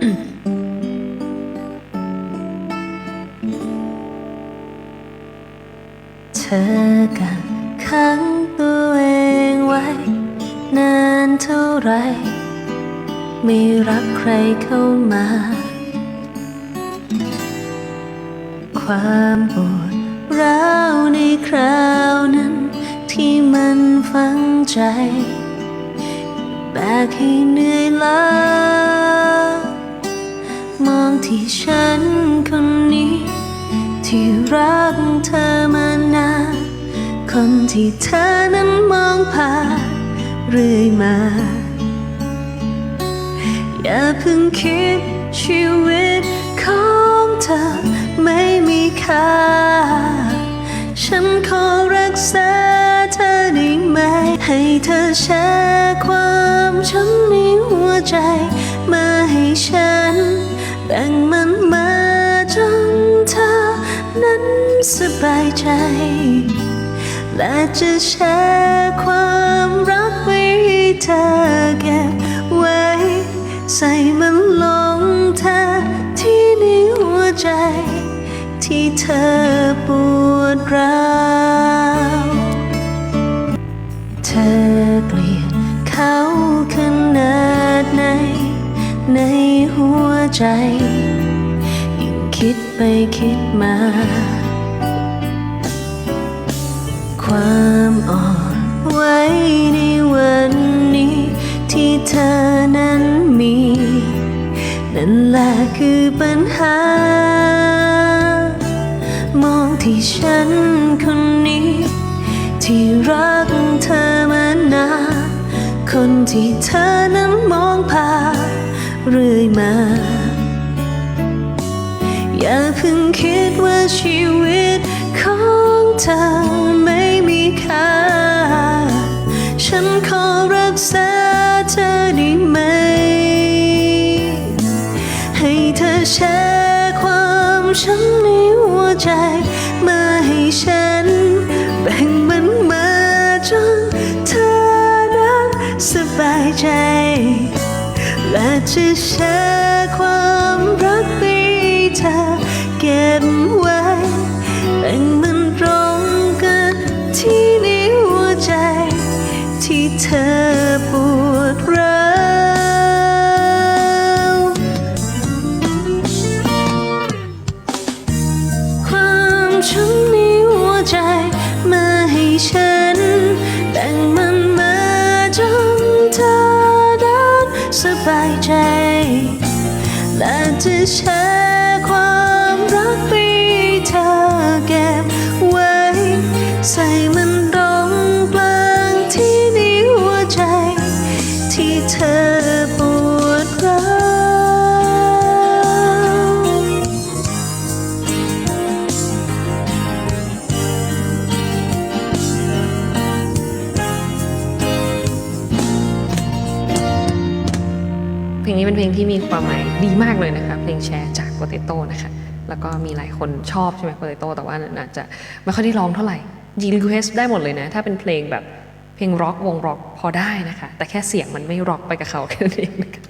เธอกักขังตัวเองไว้ นานเท่าไร ไม่รักใครเข้ามา ความปวดร้าวในคราวนั้น ที่มันฝังใจแบกให้เหนื่อยล้า ที่ฉันคนนี้ ที่รักเธอมานานคนที่เธอนั้นมองผ่านเรื่อยมา อย่าเพิ่งคิดชีวิตของเธอไม่มีค่า ฉันขอรักษาเธอได้ไหม ให้เธอแชร์ความช้ำในหัวใจ นั้นสบายใจ และจะแชร์ความรักไว้ให้เธอเก็บไว้ ใส่มันลงเธอที่ในหัวใจ ที่เธอปวดร้าวเธอเกลียดเขาขนาดไหนในหัวใจ คิดไปคิดมา ความอ่อนไหวในวันนี้ ที่เธอนั้นมี นั่นแหละคือปัญหา มองที่ฉันคนนี้ ที่รักเธอมานานคนที่เธอนั้นมองผ่านเรื่อยมา อย่าเพิ่งคิดว่าชีวิตของเธอไม่มีค่า ฉันขอรักษาเธอได้ไหม ให้เธอแชร์ความช้ำในหัวใจ มาให้ฉัน แบ่งมันมาจนเธอนั้นสบายใจ และจะแชร์ เธอเก็บไว้แบ่งมันตรงกันที่ในหัวใจ ที่เธอปวดร้าวความช้ำในหัวใจมาให้ฉันแบ่งมา ลงนี้เป็นเพลงที่มีความหมายดีมากเลยนะคะ เพลงแชร์จากโปเตโต้นะคะ แล้วก็มีหลายคนชอบใช่ไหมโปเตโต้แต่ว่าอาจจะไม่ค่อยได้ร้องเท่าไหร่ยีรีเควสได้หมดเลยนะ ถ้าเป็นเพลงแบบเพลงร็อกวงร็อกพอได้นะคะ แต่แค่เสียงมันไม่ร็อกไปกับเขาแค่นั้นเองนะคะ